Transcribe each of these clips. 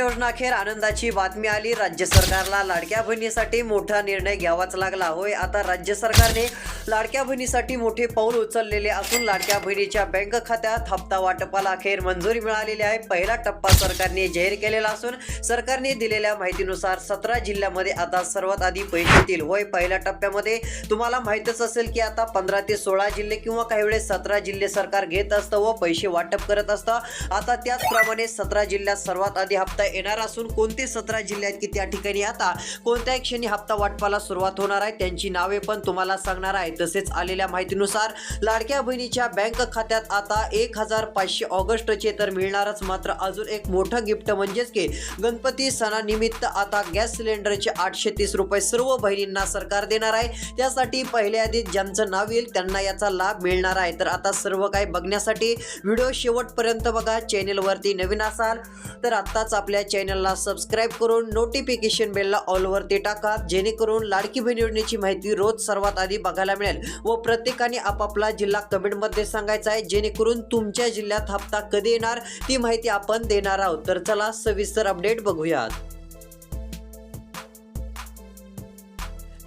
योजनाखेर आनंदाची बातमी आली. राज्य सरकारला लाडक्या बहिणीसाठी मोठा निर्णय घ्यावाच लागला. होय आता राज्य सरकारने लाडक्या बहिणीसाठी मोठे पाऊल उचललेले असून लाडक्या बहिणीच्या बँक खात्यात हप्ता वाटपाला अखेर मंजुरी मिळालेली आहे. पहिला टप्पा सरकारने जाहीर केलेला असून सरकारने दिलेल्या माहितीनुसार सतरा जिल्ह्यामध्ये आता सर्वात आधी पैसे येतील. होय पहिल्या टप्प्यामध्ये तुम्हाला माहितच असेल की आता पंधरा ते सोळा जिल्हे किंवा काही वेळेस सतरा जिल्हे सरकार घेत असतं व पैसे वाटप करत असतं. आता त्याचप्रमाणे सतरा जिल्ह्यात सर्वात आधी हप्ता येणार असून कोणते सतरा जिल्ह्यात की त्या ठिकाणी आता कोणत्याही क्षणी हप्ता वाटपाला सुरुवात होणार आहे? त्यांची नावे पण तुम्हाला सांगणार आहे. तसेच आलेल्या माहितीनुसार लाडक्या बहिणीच्या बँक खात्यात आता एक हजार पाचशे ऑगस्टचे तर मिळणारच. मात्र अजून एक मोठं गिफ्ट म्हणजेच की गणपती सणानिमित्त आता गॅस सिलेंडरचे आठशे तीस रुपये सर्व बहिणींना सरकार देणार आहे. त्यासाठी पहिल्या आधी ज्यांचं नाव येईल त्यांना याचा लाभ मिळणार आहे. तर आता सर्व काही बघण्यासाठी व्हिडिओ शेवटपर्यंत बघा. चॅनेलवरती नवीन असाल तर आत्ताच आपल्या चॅनलला सबस्क्राईब करून नोटिफिकेशन बेलला ऑलवरती टाका जेणेकरून लाडकी बहीण योजनेची माहिती रोज सर्वात आधी बघायला मिळेल व प्रत्येकाने आपापला जिल्हा कमेंटमध्ये सांगायचा आहे जेणेकरून तुमच्या जिल्ह्यात हप्ता कधी येणार ती माहिती आपण देणार आहोत. तर चला सविस्तर अपडेट बघूयात.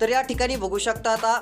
तर या ठिकाणी बघू शकता आता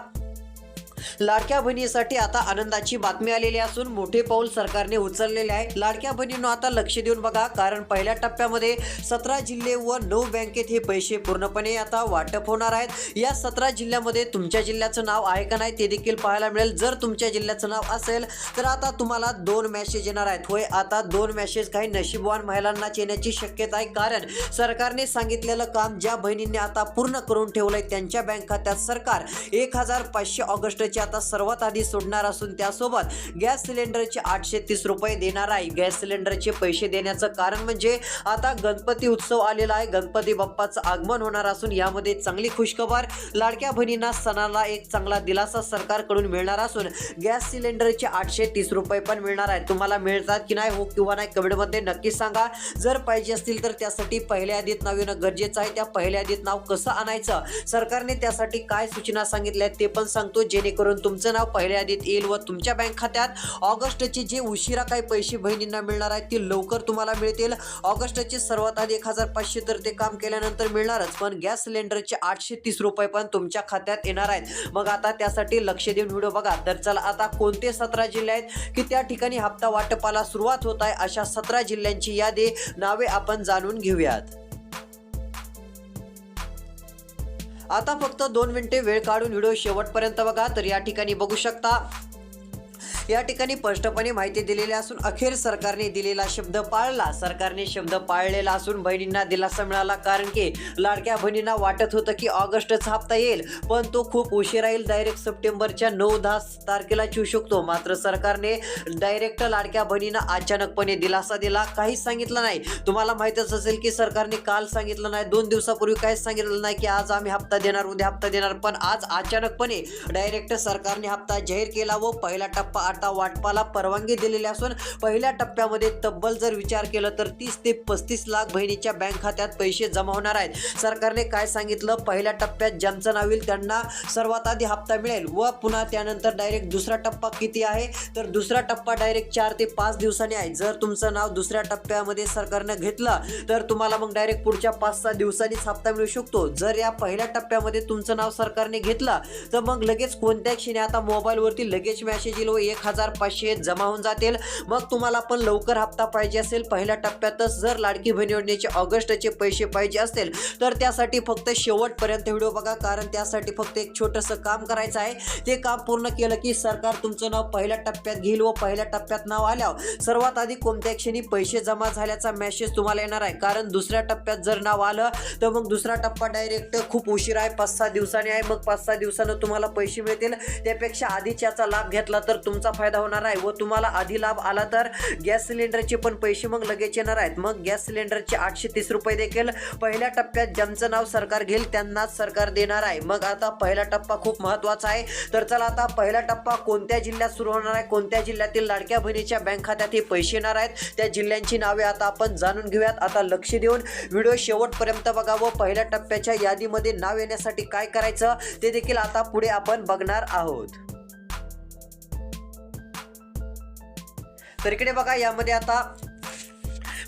लाडक्या बहिणीसाठी आता आनंदाची बातमी आलेली असून मोठे पाऊल सरकारने उचललेले आहे. लाडक्या बहिणींनो आता लक्ष देऊन बघा कारण पहिल्या टप्प्यामध्ये सतरा जिल्हे व नऊ बँकेत हे पैसे पूर्णपणे आता वाटप होणार आहेत. या सतरा जिल्ह्यामध्ये तुमच्या जिल्ह्याचं नाव आहे का नाही ते देखील पाहायला मिळेल. जर तुमच्या जिल्ह्याचं नाव असेल तर आता तुम्हाला दोन मॅसेज येणार आहेत. होय आता दोन मॅसेज काही नशीबवान महिलांनाच येण्याची शक्यता आहे. कारण सरकारने सांगितलेलं काम ज्या बहिणींनी आता पूर्ण करून ठेवलंय त्यांच्या बँक खात्यात सरकार एक हजार पाचशे ऑगस्ट सिलेंडरची आता सर्वात आधी सोडणार असून त्यासोबत गॅस सिलेंडरचे आठशे तीस रुपये देणार आहे. गॅस सिलेंडरचे पैसे देण्याचं कारण म्हणजे आता गणपती उत्सव आलेला आहे. गणपती बाप्पाचं आगमन होणार असून यामध्ये चांगली खुशखबर लाडक्या बहिणींना सणाला एक चांगला दिलासा सरकारकडून मिळणार असून गॅस सिलेंडरचे आठशे तीस रुपये पण मिळणार आहे तुम्हाला मिळतात की नाही हो किंवा नाही कमेंटमध्ये नक्कीच सांगा. जर पाहिजे असतील तर त्यासाठी पहिल्या यादीत नाव येणं गरजेचं आहे. त्या पहिल्या यादीत नाव कसं आणायचं? सरकारने त्यासाठी काय सूचना सांगितल्या आहेत ते पण सांगतो. जेणेकरून तुमचं नाव पहिल्या यादीत येईल व तुमच्या बँक खात्यात ऑगस्टचे जे उशिरा काही पैसे बहिणींना मिळणार आहेत ते लवकर तुम्हाला मिळतील. ऑगस्टचे सर्वात आधी एक हजार पाचशे तर ते काम केल्यानंतर मिळणारच पण गॅस सिलेंडरचे आठशे तीस रुपये पण तुमच्या खात्यात येणार आहेत. मग आता त्यासाठी लक्ष देऊन व्हिडिओ बघा. तर चला आता कोणते सतरा जिल्हे आहेत की त्या ठिकाणी हप्ता वाटपाला सुरुवात होत आहे अशा सतरा जिल्ह्यांची यादी नावे आपण जाणून घेऊयात. आता फक्त दोन मिनिटे वेळ काढून व्हिडिओ शेवटपर्यंत बघा तर या ठिकाणी बघू शकता. या ठिकाणी स्पष्टपणे माहिती दिलेली असून अखेर सरकारने दिलेला शब्द पाळला. सरकारने शब्द पाळलेला असून बहिणींना दिलासा मिळाला कारण की लाडक्या बहिणींना वाटत होतं की ऑगस्टचा हप्ता येईल पण तो खूप उशिरा येईल डायरेक्ट सप्टेंबरच्या नऊ दहा तारखेला येऊ शकतो. मात्र सरकारने डायरेक्ट लाडक्या बहिणींना अचानकपणे दिलासा दिला. काहीच सांगितलं नाही. तुम्हाला माहीतच असेल की सरकारने काल सांगितलं नाही. दोन दिवसापूर्वी काहीच सांगितलं नाही की आज आम्ही हप्ता देणार उद्या हप्ता देणार. पण आज अचानकपणे डायरेक्ट सरकारने हप्ता जाहीर केला व पहिला टप्पा आता वाटपाला परवानगी दिलेली असून पहिल्या टप्प्यामध्ये तब्बल जर विचार केला तर तीस ते पस्तीस लाख बहिणीच्या बँक खात्यात पैसे जमा होणार आहेत. सरकारने काय सांगितलं? पहिल्या टप्प्यात ज्यांचं नाव येईल त्यांना सर्वात आधी हप्ता मिळेल व पुन्हा त्यानंतर डायरेक्ट दुसरा टप्पा किती आहे? तर दुसरा टप्पा डायरेक्ट चार ते पाच दिवसांनी आहे. जर तुमचं नाव दुसऱ्या टप्प्यामध्ये सरकारनं घेतलं तर तुम्हाला मग डायरेक्ट पुढच्या पाच सहा दिवसांनीच हप्ता मिळू शकतो. जर या पहिल्या टप्प्यामध्ये तुमचं नाव सरकारने घेतलं तर मग लगेच कोणत्या क्षणी आता मोबाईलवरती लगेच मेसेज येईल व एक हजार पाचशे जमा होऊन जातील. मग तुम्हाला पण लवकर हप्ता पाहिजे असेल. पहिल्या टप्प्यातच जर लाडकी बहीण योजनेचे ऑगस्टचे पैसे पाहिजे असेल तर त्यासाठी फक्त शेवटपर्यंत व्हिडिओ बघा. कारण त्यासाठी फक्त एक छोटंसं काम करायचं आहे. ते काम पूर्ण केलं की सरकार तुमचं नाव पहिल्या टप्प्यात घेईल व पहिल्या टप्प्यात नाव आल्यावर सर्वात आधी कोणत्या क्षणी पैसे जमा झाल्याचा मेसेज तुम्हाला येणार आहे. कारण दुसऱ्या टप्प्यात जर नाव आलं तर मग दुसरा टप्पा डायरेक्ट खूप उशीर आहे. पाच सहा दिवसांनी आहे. मग पाच सहा दिवसानं तुम्हाला पैसे मिळतील. त्यापेक्षा आधीच याचा लाभ घेतला तर तुमचा फायदा होणार आहे व तुम्हाला आधी लाभ आला तर गॅस सिलेंडरचे पण पैसे मग लगेच येणार आहेत. मग गॅस सिलेंडरचे आठशे तीस रुपये देखील पहिल्या टप्प्यात ज्यांचं नाव सरकार घेईल त्यांनाच सरकार देणार आहे. मग आता पहिला टप्पा खूप महत्त्वाचा आहे. तर चला आता पहिला टप्पा कोणत्या जिल्ह्यात सुरू होणार आहे? कोणत्या जिल्ह्यातील लाडक्या बहिणीच्या बँक खात्यात हे पैसे येणार आहेत? त्या जिल्ह्यांची नावे आता आपण जाणून घेऊयात. आता लक्ष देऊन व्हिडिओ शेवटपर्यंत बघा व पहिल्या टप्प्याच्या यादीमध्ये नाव येण्यासाठी काय करायचं ते देखील आता पुढे आपण बघणार आहोत. तर इकडे बघा यामध्ये आता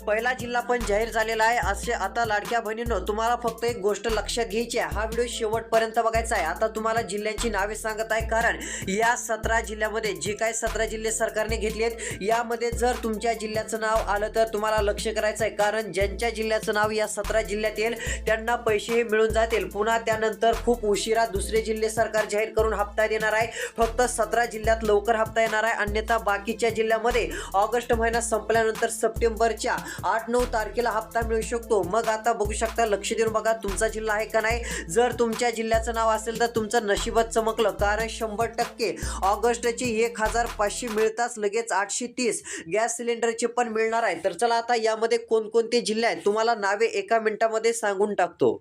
पहिला जिल्हा पण जाहीर झालेला आहे. असे आता लाडक्या बहिणींनो तुम्हाला फक्त एक गोष्ट लक्षात घ्यायची आहे. हा व्हिडिओ शेवटपर्यंत बघायचा आहे. आता तुम्हाला जिल्ह्यांची नावे सांगत आहे. कारण या सतरा जिल्ह्यामध्ये जी काय सतरा जिल्हे सरकारने घेतली आहेत यामध्ये जर तुमच्या जिल्ह्याचं नाव आलं तर तुम्हाला लक्ष करायचं आहे कारण ज्यांच्या जिल्ह्याचं नाव या सतरा जिल्ह्यात येईल त्यांना पैसेही मिळून जातील. पुन्हा त्यानंतर खूप उशिरा दुसरे जिल्हे सरकार जाहीर करून हप्ता देणार आहे. फक्त सतरा जिल्ह्यात लवकर हप्ता येणार आहे. अन्यथा बाकीच्या जिल्ह्यामध्ये ऑगस्ट महिना संपल्यानंतर सप्टेंबरच्या आठ नऊ तारखेला हप्ता मिळू शकतो. मग आता बघू शकता लक्ष देऊन बघा तुमचा जिल्हा आहे का नाही? जर तुमच्या जिल्ह्याचं नाव असेल तर तुमचं नशीबच चमकलं. कारण शंभर टक्के ऑगस्टचे एक हजार पाचशे मिळताच लगेच आठशे तीस गॅस सिलेंडरचे पण मिळणार आहे. तर चला आता यामध्ये कोणकोणते जिल्हे आहेत? तुम्हाला नावे एका मिनिटामध्ये सांगून टाकतो.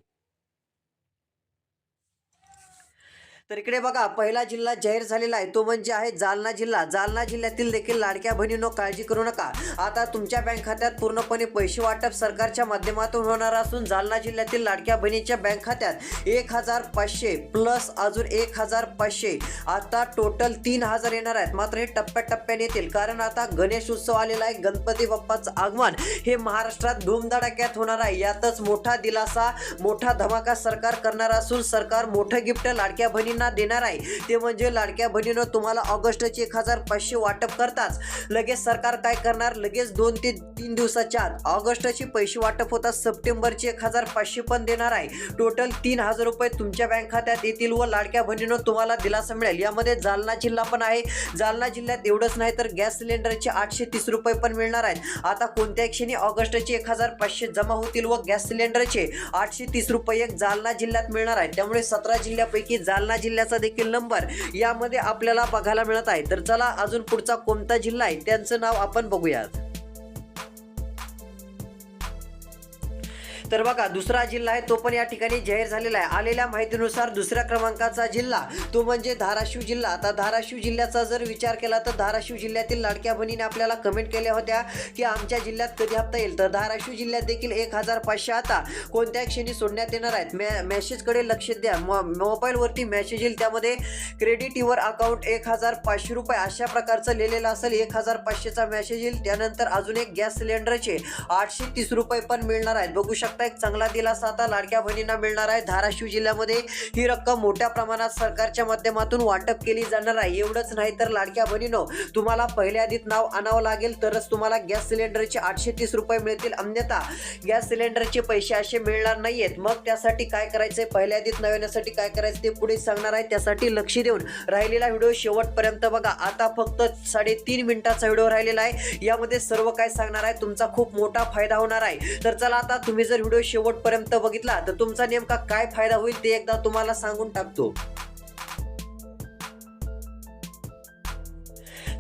तर इकडे बघा पहिला जिल्हा जाहीर झालेला आहे. तो म्हणजे आहे जालना जिल्हा. जालना जिल्ह्यातील देखील लाडक्या बहिणींनो काळजी करू नका. आता तुमच्या बँक खात्यात पूर्णपणे पैसे वाटप सरकारच्या माध्यमातून होणार असून जालना जिल्ह्यातील लाडक्या बहिणीच्या बँक खात्यात एक हजार पाचशे प्लस अजून एक हजार पाचशे. आता टोटल तीन हजार येणार आहेत. मात्र हे टप्प्याटप्प्याने येतील. कारण आता गणेश उत्सव आलेला आहे. गणपती बाप्पाचं आगमन हे महाराष्ट्रात धूमधडाक्यात होणार आहे. यातच मोठा दिलासा मोठा धमाका सरकार करणार असून सरकार मोठं गिफ्ट लाडक्या बहिणींना देणार आहे. ते म्हणजे लाडक्या बहिणीनं तुम्हाला ऑगस्टचे एक हजार पाचशे वाटप करताच. लगेच सरकार काय करणार? लगेच दोन ते तीन दिवसाच्या आत ऑगस्टचे पैसे वाटप होतात सप्टेंबरचे एक हजार पाचशे पण देणार आहे. टोटल तीन हजार रुपये तुमच्या बँक खात्यात येतील व लाडक्या बहिणीनं तुम्हाला दिलासा मिळेल. यामध्ये जालना जिल्हा पण आहे. जालना जिल्ह्यात एवढंच नाही तर गॅस सिलेंडरचे आठशे तीस रुपये पण मिळणार आहेत. आता कोणत्या क्षणी ऑगस्टचे एक हजार पाचशे जमा होतील व गॅस सिलेंडरचे आठशे तीस रुपये एक जालना जिल्ह्यात मिळणार आहेत. त्यामुळे सतरा जिल्ह्यापैकी जालना जिल्ह्याचा देखील नंबर यामध्ये आपल्याला बघायला मिळत आहे. तर चला अजून पुढचा कोणता जिल्हा आहे त्यांचं नाव आपण बघूयात. तर बघा दुसरा जिल्हा आहे तो पण या ठिकाणी जाहीर झालेला आहे. आलेल्या माहितीनुसार दुसऱ्या क्रमांकाचा जिल्हा तो म्हणजे धाराशिव जिल्हा. आता धाराशिव जिल्ह्याचा जर विचार केला तर धाराशिव जिल्ह्यातील लाडक्या बहिणीने आपल्याला कमेंट केल्या होत्या की आमच्या जिल्ह्यात कधी हप्ता येईल? तर धाराशिव जिल्ह्यात देखील एक हजार पाचशे आता कोणत्या क्षणी सोडण्यात येणार आहेत. मे मेसेजकडे लक्ष द्या. मो मोबाईलवरती मेसेज येईल त्यामध्ये क्रेडिट युअर अकाउंट एक हजार पाचशे रुपये अशा प्रकारचं लिहिलेलं असेल एक हजार पाचशेचा मेसेज येईल. त्यानंतर अजून एक गॅस सिलेंडरचे आठशे तीस रुपये पण मिळणार आहेत. बघू शकता एक चांगला दिलासा आता लाडक्या बहिणींना मिळणार आहे. धाराशिव जिल्ह्यामध्ये ही रक्कम मोठ्या प्रमाणात सरकारच्या माध्यमातून वाटप केली जाणार आहे. एवढंच नाही तर लाडक्या बहिणीनो तुम्हाला पहिल्या आधीत नाव आणावं लागेल तरच तुम्हाला गॅस सिलेंडरचे आठशे तीस रुपये मिळतील. अन्यथा गॅस सिलेंडरचे पैसे असे मिळणार नाहीयेत. मग त्यासाठी काय करायचंय? पहिल्या आधीत नव्यासाठी काय करायचं ते पुढे सांगणार आहे. त्यासाठी लक्ष देऊन राहिलेला व्हिडिओ शेवटपर्यंत बघा. आता फक्त साडेतीन मिनिटाचा व्हिडिओ राहिलेला आहे. यामध्ये सर्व काय सांगणार आहे? तुमचा खूप मोठा फायदा होणार आहे. तर चला आता तुम्ही जर व्हिडिओ शेवटपर्यंत बघितला तर तुमचा नेमका काय फायदा होईल ते एकदा तुम्हाला सांगून टाकतो.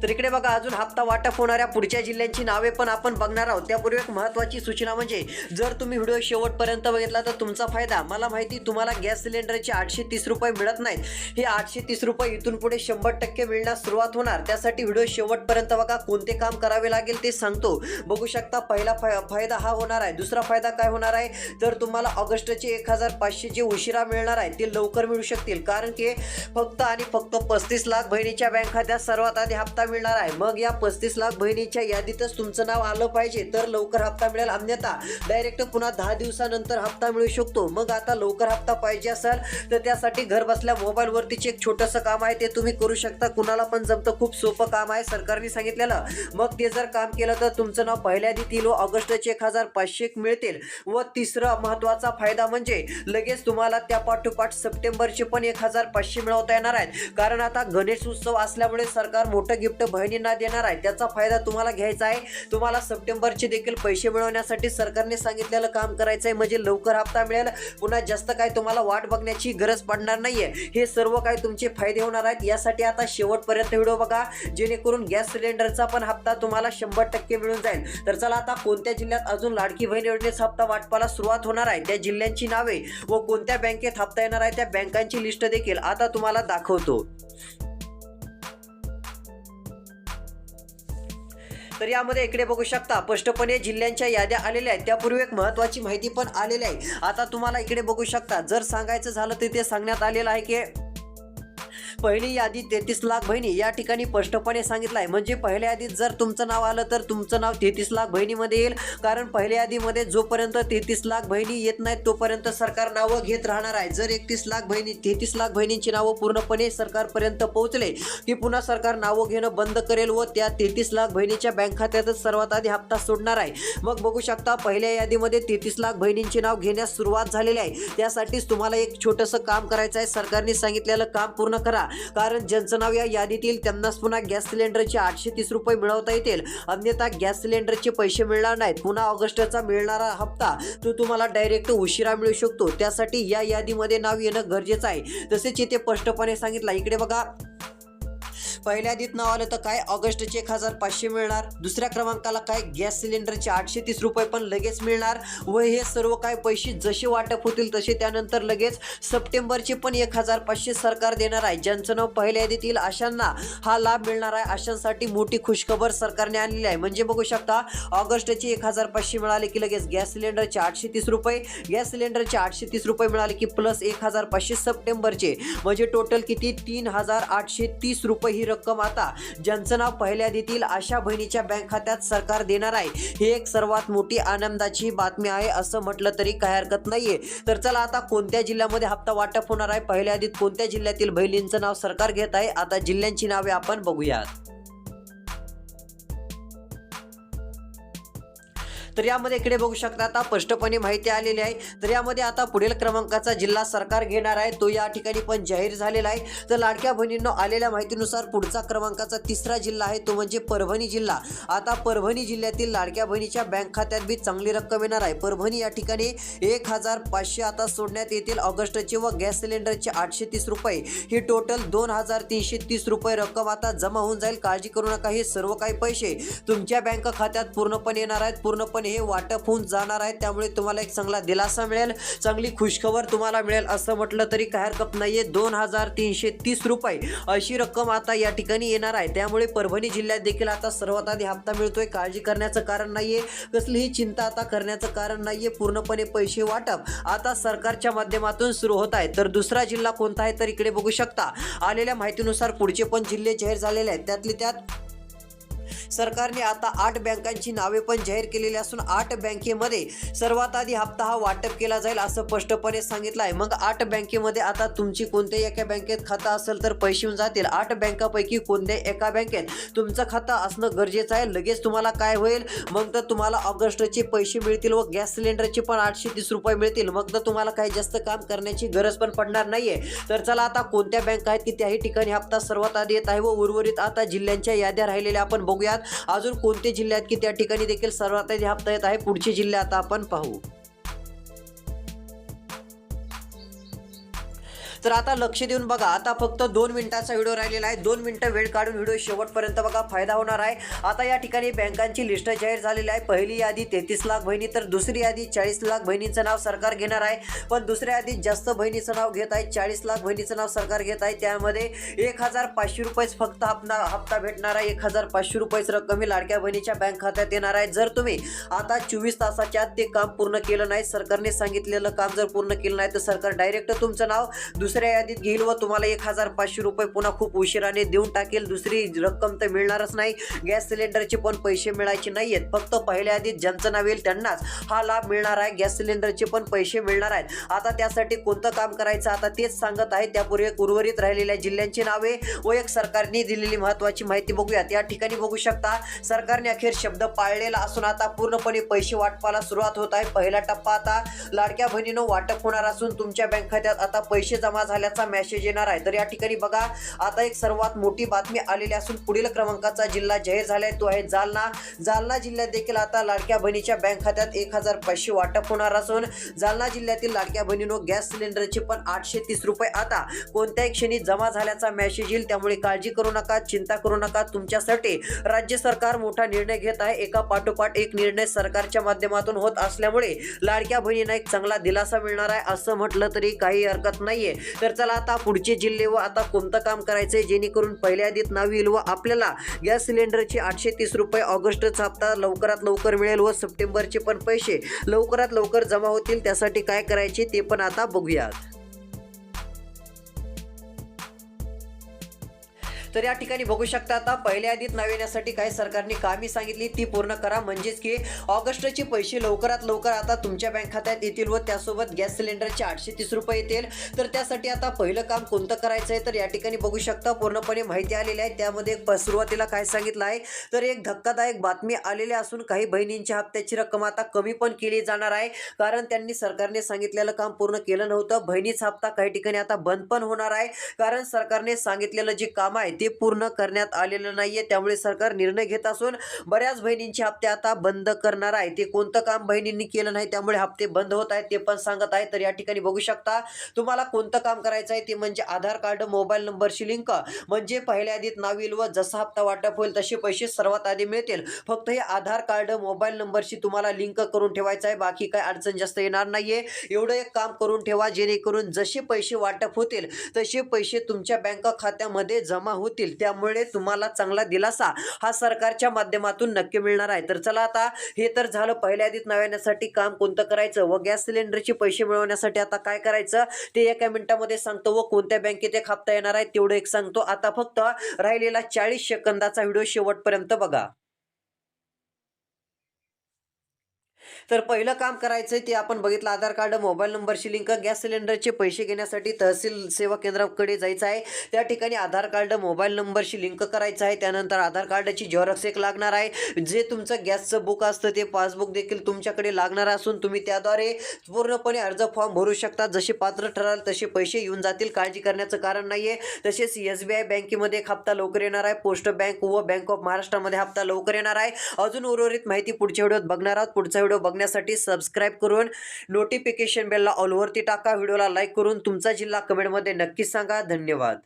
तर इकडे बघा अजून हप्ता वाटप होणाऱ्या पुढच्या जिल्ह्यांची नावे पण आपण बघणार आहोत. त्यापूर्वी एक महत्त्वाची सूचना म्हणजे जर तुम्ही व्हिडिओ शेवटपर्यंत बघितला तर तुमचा फायदा. मला माहिती तुम्हाला गॅस सिलेंडरचे आठशे तीस रुपये मिळत नाहीत. हे आठशे तीस रुपये इथून पुढे शंभर टक्के मिळण्यास सुरुवात होणार. त्यासाठी व्हिडिओ शेवटपर्यंत बघा कोणते काम करावे लागेल ते सांगतो. बघू शकता पहिला फाय फायदा हा होणार आहे. दुसरा फायदा काय होणार आहे? तर तुम्हाला ऑगस्टचे एक हजार पाचशे जे उशिरा मिळणार आहे ते लवकर मिळू शकतील. कारण की फक्त आणि फक्त पस्तीस लाख बहिणीच्या बँक खात्यात सर्वात आधी हप्ता मिळणार आहे. मग या पस्तीस लाख बहिणीच्या यादीतच तुमचं नाव आलं पाहिजे तर लवकर हप्ता मिळेल. अन्यथा डायरेक्ट पुन्हा दहा दिवसानंतर हप्ता मिळू शकतो. मग आता लवकर हप्ता पाहिजे असेल तर त्यासाठी घर बसल्या मोबाईलवरतीच एक छोटंसं काम आहे ते तुम्ही करू शकता. कुणाला पण जमतं खूप सोपं काम आहे सरकारने सांगितलेलं. मग ते जर काम केलं तर तुमचं नाव पहिल्या आधी व ऑगस्टचे एक हजार पाचशे मिळतील. व तिसरा महत्त्वाचा फायदा म्हणजे लगेच तुम्हाला त्या पाठोपाठ सप्टेंबरचे पण एक हजार पाचशे मिळवता येणार आहेत. कारण आता गणेश उत्सव असल्यामुळे सरकार मोठं गिफ्ट बहिणींना देणार आहे. त्याचा फायदा तुम्हाला घ्यायचा आहे. तुम्हाला सप्टेंबरचे देखील पैसे मिळवण्यासाठी सरकारने सांगितलेलं काम करायचं आहे. म्हणजे लवकर हप्ता मिळेल. पुन्हा जास्त काय तुम्हाला वाट बघण्याची गरज पडणार नाहीये. हे सर्व काय तुमचे फायदे होणार आहेत. यासाठी आता शेवटपर्यंत व्हिडिओ बघा. जेणेकरून गॅस सिलेंडरचा पण हप्ता तुम्हाला शंभर टक्के मिळून जाईल. तर चला आता कोणत्या जिल्ह्यात अजून लाडकी बहीण योजनेचा हप्ता वाटपाला सुरुवात होणार आहे? त्या जिल्ह्यांची नावे व कोणत्या बँकेत हप्ता येणार आहे? त्या बँकांची लिस्ट देखील आता तुम्हाला दाखवतो. तर यामध्ये इकडे बघू शकता स्पष्टपणे जिल्ह्यांच्या याद्या आलेल्या आहेत. त्यापूर्वी एक महत्वाची माहिती पण आलेली आहे. आता तुम्हाला इकडे बघू शकता जर सांगायचं झालं तर ते सांगण्यात आलेलं आहे की पहिली यादी तेहतीस लाख बहिणी या ठिकाणी स्पष्टपणे सांगितलं आहे म्हणजे पहिल्या यादीत जर तुमचं नाव आलं तर तुमचं नाव तेहतीस लाख बहिणीमध्ये येईल. कारण पहिल्या यादीमध्ये जोपर्यंत तेहतीस लाख बहिणी येत नाहीत तोपर्यंत सरकार नावं घेत राहणार आहे. जर एकतीस लाख बहिणी तेहतीस लाख बहिणींची नावं पूर्णपणे सरकारपर्यंत पोहोचले की पुन्हा सरकार नावं घेणं बंद करेल व त्या तेहतीस लाख बहिणीच्या बँक खात्यातच सर्वात आधी हप्ता सोडणार आहे. मग बघू शकता पहिल्या यादीमध्ये तेहतीस लाख बहिणींचे नाव घेण्यास सुरुवात झालेली आहे. त्यासाठीच तुम्हाला एक छोटंसं काम करायचं आहे. सरकारने सांगितलेलं काम पूर्ण करा. कारण ज्यांचं नाव या यादीत येईल त्यांनाच पुन्हा गॅस सिलेंडरचे आठशे तीस रुपये मिळवता येतील. अन्यथा गॅस सिलेंडरचे पैसे मिळणार नाहीत. पुन्हा ऑगस्टचा मिळणारा हप्ता तो तुम्हाला डायरेक्ट उशिरा मिळू शकतो. त्यासाठी या यादीमध्ये नाव येणं गरजेचं आहे. तसेच इथे स्पष्टपणे सांगितलं इकडे बघा. पहिल्या यादीत नाव आलं तर काय? ऑगस्टचे एक हजार पाचशे मिळणार. दुसऱ्या क्रमांकाला काय? गॅस सिलेंडरचे आठशे तीस रुपये पण लगेच मिळणार. व हे सर्व काय पैसे जसे वाटप होतील तसे त्यानंतर लगेच सप्टेंबरचे पण एक हजार पाचशे सरकार देणार आहे. ज्यांचं नाव पहिल्या यादीत येईल अशांना हा लाभ मिळणार आहे. अशांसाठी मोठी खुशखबर सरकारने आणलेली आहे. म्हणजे बघू शकता ऑगस्टचे एक हजार पाचशे मिळाले की लगेच गॅस सिलेंडरचे आठशे तीस रुपये गॅस सिलेंडरचे आठशे तीस रुपये मिळाले की प्लस एक हजार पाचशे सप्टेंबरचे. म्हणजे टोटल किती? तीन हजार आठशे तीस रुपये ही रक्कम आता ज्यांचं नाव पहिल्या देतील अशा बहिणीच्या बँक खात्यात सरकार देणार आहे. ही एक सर्वात मोठी आनंदाची बातमी आहे असं म्हटलं तरी काही हरकत नाहीये. तर चला आता कोणत्या जिल्ह्यामध्ये हप्ता वाटप होणार आहे? पहिल्या आधीत कोणत्या जिल्ह्यातील बहिणींचं नाव सरकार घेत आहे? आता जिल्ह्यांची नावे आपण बघूयात. तर यामध्ये इकडे बघू शकता आता स्पष्टपणे माहिती आलेली आहे. तर यामध्ये आता पुढील क्रमांकाचा जिल्हा सरकार घेणार आहे तो या ठिकाणी पण जाहीर झालेला आहे. तर लाडक्या बहिणींना आलेल्या माहितीनुसार पुढचा क्रमांकाचा तिसरा जिल्हा आहे तो म्हणजे परभणी जिल्हा. आता परभणी जिल्ह्यातील लाडक्या बहिणीच्या बँक खात्यात बी चांगली रक्कम येणार आहे. परभणी या ठिकाणी एक हजार पाचशे आता सोडण्यात येतील ऑगस्टचे व गॅस सिलेंडरचे आठशे तीस रुपये. ही टोटल दोन हजार तीनशे तीस रुपये रक्कम आता जमा होऊन जाईल. काळजी करू नका हे सर्व काही पैसे तुमच्या बँक खात्यात पूर्णपणे येणार आहेत. पूर्णपणे हे वाटप होऊन जाणार आहे. त्यामुळे तुम्हाला एक चांगला दिलासा मिळेल. चांगली खुशखबर तुम्हाला मिळेल असं म्हटलं तरी काय हरकत नाही आहे दोन हजार तीनशे तीस रुपये अशी रक्कम आता या ठिकाणी येणार आहे. त्यामुळे परभणी जिल्ह्यात देखील आता सर्वात आधी हप्ता मिळतोय. काळजी करण्याचं कारण नाही आहे कसलीही चिंता आता करण्याचं कारण नाही आहे पूर्णपणे पैसे वाटप आता सरकारच्या माध्यमातून सुरू होत आहे. तर दुसरा जिल्हा कोणता आहे तर इकडे बघू शकता. आलेल्या माहितीनुसार पुढचे पण जिल्हे जाहीर झालेले आहेत. त्यातले त्यात सरकारने आता आठ बँकांची नावे पण जाहीर केलेली असून आठ बँकेमध्ये सर्वात आधी हप्ता हा वाटप केला जाईल असं स्पष्टपणे सांगितलं आहे मग आठ बँकेमध्ये आता तुमची कोणत्याही एका बँकेत खातं असेल तर पैसे येऊन जातील. आठ बँकापैकी कोणत्याही एका बँकेत तुमचं खातं असणं गरजेचं आहे. लगेच तुम्हाला काय होईल? मग तर तुम्हाला ऑगस्टचे पैसे मिळतील व गॅस सिलेंडरचे पण आठशे तीस रुपये मिळतील. मग तर तुम्हाला काही जास्त काम करण्याची गरज पण पडणार नाहीये. तर चला आता कोणत्या बँक आहेत की त्याही ठिकाणी हप्ता सर्वात आधी येत आहे व उर्वरित आता जिल्ह्यांच्या याद्या राहिलेल्या आपण बघूयात. अजून कोणते जिल्ह्यात की त्या ठिकाणी देखील सर्वात आधी हप्ता येत आहे? पुढचे जिल्हे आता आपण पाहू. तर आता लक्ष देऊन बघा. आता फक्त दोन मिनिटाचा व्हिडिओ राहिलेला आहे. दोन मिनिटं वेळ काढून व्हिडिओ शेवटपर्यंत बघा. फायदा होणार आहे. आता या ठिकाणी बँकांची लिस्ट जाहीर झालेली आहे. पहिली यादी तेहतीस लाख बहिणी तर दुसरी यादी चाळीस लाख बहिणीचं नाव सरकार घेणार आहे. पण दुसऱ्या यादीत जास्त बहिणीचं नाव घेत आहे. चाळीस लाख बहिणीचं नाव सरकार घेत आहे. त्यामध्ये एक हजार पाचशे रुपयेच फक्त आपला हप्ता भेटणार आहे. एक हजार पाचशे रुपयेच रक्कम ही लाडक्या बहिणीच्या बँक खात्यात येणार आहे. जर तुम्ही आता चोवीस तासाच्या आत ते काम पूर्ण केलं नाही सरकारने सांगितलेलं काम जर पूर्ण केलं नाही तर सरकार डायरेक्ट तुमचं नाव दुसऱ्या दुसऱ्या यादीत घेईल व तुम्हाला एक हजार पाचशे रुपये पुन्हा खूप उशिराने देऊन टाकेल. दुसरी रक्कम तर मिळणारच नाही. गॅस सिलेंडरचे पण पैसे मिळायचे नाही आहेत फक्त पहिल्या यादीत ज्यांचं नाव येईल त्यांनाच हा लाभ मिळणार आहे. गॅस सिलेंडरचे पण पैसे मिळणार आहेत. आता त्यासाठी कोणतं काम करायचं? आता तेच सांगत आहे. त्यापूर्वी एक उर्वरित राहिलेल्या जिल्ह्यांची नावे व एक सरकारने दिलेली महत्वाची माहिती बघूयात. या ठिकाणी बघू शकता सरकारने अखेर शब्द पाळलेला असून आता पूर्णपणे पैसे वाटपाला सुरुवात होत आहे. पहिला टप्पा आता लाडक्या बहिणीनं वाटप होणार असून तुमच्या बँक खात्यात आता पैसे जमा झाल्याचा मेसेज येणार आहे. तर या ठिकाणी बघा आता एक सर्वात मोठी बातमी आलेली असून पुढील क्रमांकाचा जिल्हा जाहीर झालाय तो आहे जालना. जालना जिल्ह्यात देखील आता लाडक्या बहिणीच्या बँक खात्यात एक हजार पाचशे वाटप होणार असून जालना जिल्ह्यातील लाडक्या बहिणीनो गॅस सिलेंडरचे पण आठशे तीस रुपये आता कोणत्याही क्षणी जमा झाल्याचा मेसेज येईल. त्यामुळे काळजी करू नका चिंता करू नका. तुमच्यासाठी राज्य सरकार मोठा निर्णय घेत आहे. एका पाठोपाठ एक निर्णय सरकारच्या माध्यमातून होत असल्यामुळे लाडक्या बहिणींना एक चांगला दिलासा मिळणार आहे. असं म्हटलं तरी काही हरकत नाहीये. तर चला आता पुढचे जिल्हे व आता कोणतं काम करायचंय जेणेकरून पहिल्या यादीत नाव येईल व आपल्याला गॅस सिलेंडरचे आठशे तीस रुपये ऑगस्टचा हप्ता लवकरात लवकर मिळेल व सप्टेंबरचे पण पैसे लवकरात लवकर जमा होतील. त्यासाठी काय करायचे ते पण आता बघूयात. तर या ठिकाणी बघू शकता आता पहिल्या यादीत नाव येण्यासाठी काही सरकारने कामी सांगितली ती पूर्ण करा. म्हणजेच की ऑगस्टचे पैसे लवकरात लवकर आता तुमच्या बँक खात्यात येतील व त्यासोबत गॅस सिलेंडरचे आठशे तीस रुपये येतील. तर त्यासाठी आता पहिलं काम कोणतं करायचं आहे तर या ठिकाणी बघू शकता पूर्णपणे माहिती आलेली आहे. त्यामध्ये सुरुवातीला काय सांगितलं आहे? तर एक धक्कादायक बातमी आलेली असून काही बहिणींच्या हप्त्याची रक्कम आता कमी पण केली जाणार आहे. कारण त्यांनी सरकारने सांगितलेलं काम पूर्ण केलं नव्हतं. बहिणीचा हप्ता काही ठिकाणी आता बंद पण होणार आहे. कारण सरकारने सांगितलेलं जे काम आहे ते पूर्ण करण्यात आलेलं नाहीये. त्यामुळे सरकार निर्णय घेत असून बऱ्याच बहिणींचे हप्ते आता बंद करणार आहे. ते कोणतं काम बहिणींनी केलं नाही त्यामुळे हप्ते बंद होत आहेत ते पण सांगत आहे तर या ठिकाणी बघू शकता तुम्हाला कोणतं काम करायचं आहे ते म्हणजे आधार कार्ड मोबाईल नंबरशी लिंक म्हणजे पहिल्या आधीत नाव येईल व जसा हप्ता वाटप होईल तसे पैसे सर्वात आधी मिळतील. फक्त हे आधार कार्ड मोबाईल नंबरशी तुम्हाला लिंक करून ठेवायचं आहे. बाकी काय अडचण जास्त येणार नाहीये. एवढं एक काम करून ठेवा जेणेकरून जसे पैसे वाटप होतील तसे पैसे तुमच्या बँक खात्यामध्ये जमा होतील. होतील. त्यामुळे तुम्हाला चांगला दिलासा हा सरकारच्या माध्यमातून नक्की मिळणार आहे. तर चला आता हे तर झालं पहिल्या आधीत नव्याण्यासाठी काम कोणतं करायचं? व गॅस सिलेंडरचे पैसे मिळवण्यासाठी आता काय करायचं? ते एका मिनिटामध्ये सांगतो व कोणत्या बँकेत एक हप्ता येणार आहे तेवढं एक सांगतो. आता फक्त राहिलेला चाळीस सेकंदाचा व्हिडिओ शेवटपर्यंत बघा. तर पहिलं काम करायचं ते आपण बघितलं. आधार कार्ड मोबाईल नंबरशी लिंक गॅस सिलेंडरचे पैसे घेण्यासाठी तहसील सेवा केंद्राकडे जायचं आहे. त्या ठिकाणी आधार कार्ड मोबाईल नंबरशी लिंक करायचं आहे. त्यानंतर आधार कार्डाची झेरॉक्स एक लागणार आहे. जे तुमचं गॅसचं बुक असतं ते पासबुक देखील तुमच्याकडे लागणार असून तुम्ही त्याद्वारे पूर्णपणे अर्ज फॉर्म भरू शकता. जसे पात्र ठराल तसे पैसे येऊन जातील. काळजी करण्याचं कारण नाही आहे तसेच एस बी आय बँकेमध्ये एक हप्ता लवकर येणार आहे. पोस्ट बँक व बँक ऑफ महाराष्ट्रामध्ये हप्ता लवकर येणार आहे. अजून उर्वरित माहिती पुढच्या व्हिडिओत बघणार आहोत. पुढचा व्हिडिओ बघण्यासाठी सबस्क्राईब करून नोटिफिकेशन बेलला ऑलवरती टाका. व्हिडिओला लाईक करून तुमचा जिल्हा कमेंटमध्ये नक्कीच सांगा. धन्यवाद.